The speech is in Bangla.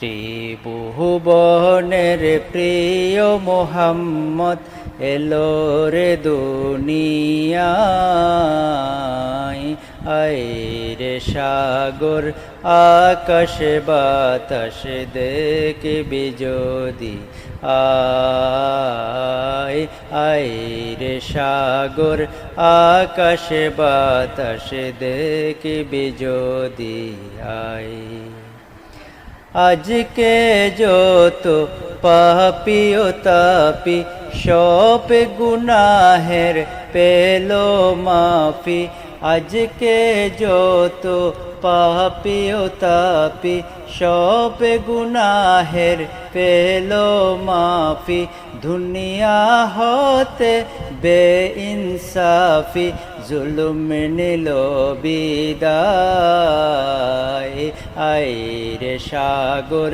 ত্রিভুবনের প্রিয় মোহাম্মদ এলো রে দুনিয়ায়। আয় রে সাগর, আকাশ, বাতাস দেখবি যদি আয় আয় রে সাগর, আকাশ, বাতাস দেখবি যদি আয় আজকে যত পাপি ও তাপি, সব গুনাহের পেল মাফি। আজকে যত পাপি ও তাপি, সব গুনাহের পেল মাফি। দুনিয়া হতে বে ইনসাফি জুলুম নিল বিদায়। আয় রে সাগর